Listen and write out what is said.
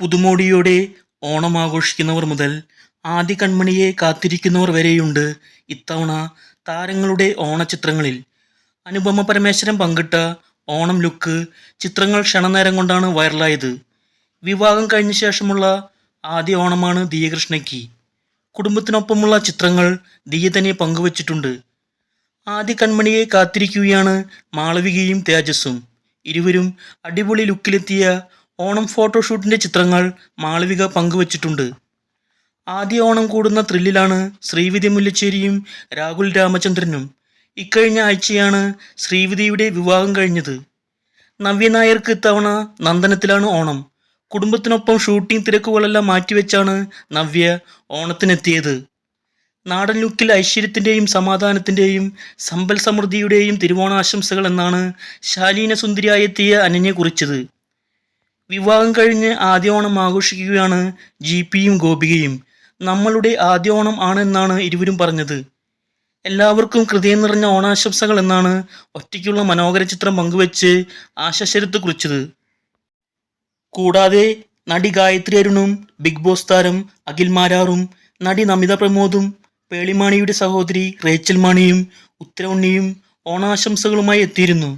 പുതുമോടിയോടെ ഓണം ആഘോഷിക്കുന്നവർ മുതൽ ആദ്യ കൺമണിയെ കാത്തിരിക്കുന്നവർ വരെയുണ്ട്. ഇത്തവണ താരങ്ങളുടെ ഓണച്ചിത്രങ്ങളിൽ അനുപമ പരമേശ്വരൻ പങ്കിട്ട ഓണം ലുക്ക് ചിത്രങ്ങൾ ക്ഷണനേരം കൊണ്ടാണ് വൈറലായത്. വിവാഹം കഴിഞ്ഞ ശേഷമുള്ള ആദ്യ ഓണമാണ് ദിയകൃഷ്ണയ്ക്ക്. കുടുംബത്തിനൊപ്പമുള്ള ചിത്രങ്ങൾ ദിയ തന്നെ പങ്കുവച്ചിട്ടുണ്ട്. ആദ്യ കൺമണിയെ കാത്തിരിക്കുകയാണ് മാളവികയും തേജസ്സും. ഇരുവരും അടിപൊളി ലുക്കിലെത്തിയ ഓണം ഫോട്ടോഷൂട്ടിന്റെ ചിത്രങ്ങൾ മാളവിക പങ്കുവച്ചിട്ടുണ്ട്. ആദ്യ ഓണം കൂടുന്ന ത്രില്ലിലാണ് ശ്രീവിധി മുല്ലശ്ശേരിയും രാഹുൽ രാമചന്ദ്രനും. ഇക്കഴിഞ്ഞ ആഴ്ചയാണ് ശ്രീവിധിയുടെ വിവാഹം കഴിഞ്ഞത്. നവ്യ നായർക്ക് ഇത്തവണ നന്ദനത്തിലാണ് ഓണം. കുടുംബത്തിനൊപ്പം ഷൂട്ടിംഗ് തിരക്കുകളെല്ലാം മാറ്റിവെച്ചാണ് നവ്യ ഓണത്തിനെത്തിയത്. നാടൻ ലുക്കിൽ ഐശ്വര്യത്തിന്റെയും സമാധാനത്തിന്റെയും സമ്പൽ സമൃദ്ധിയുടെയും തിരുവോണാശംസകൾ എന്നാണ് ശാലീന സുന്ദരിയായെത്തിയ അനന്യ കുറിച്ചത്. വിവാഹം കഴിഞ്ഞ് ആദ്യ ഓണം ആഘോഷിക്കുകയാണ് ജി പിയും ഗോപികയും. നമ്മളുടെ ആദ്യ ഓണം ആണെന്നാണ് ഇരുവരും പറഞ്ഞത്. എല്ലാവർക്കും ഹൃദയം നിറഞ്ഞ ഓണാശംസകൾ എന്നാണ് ഒറ്റയ്ക്കുള്ള മനോഹര ചിത്രം പങ്കുവെച്ച് ആശശരത്ത് കുറിച്ചത്. കൂടാതെ നടി ഗായത്രി അരുണും ബിഗ് ബോസ് താരം അഖിൽ മാരാറും നടി നമിത പ്രമോദും പേളിമാണിയുടെ സഹോദരി റേച്ചൽ മാണിയും ഉത്തരവുണ്ണിയും ഓണാശംസകളുമായി എത്തിയിരുന്നു.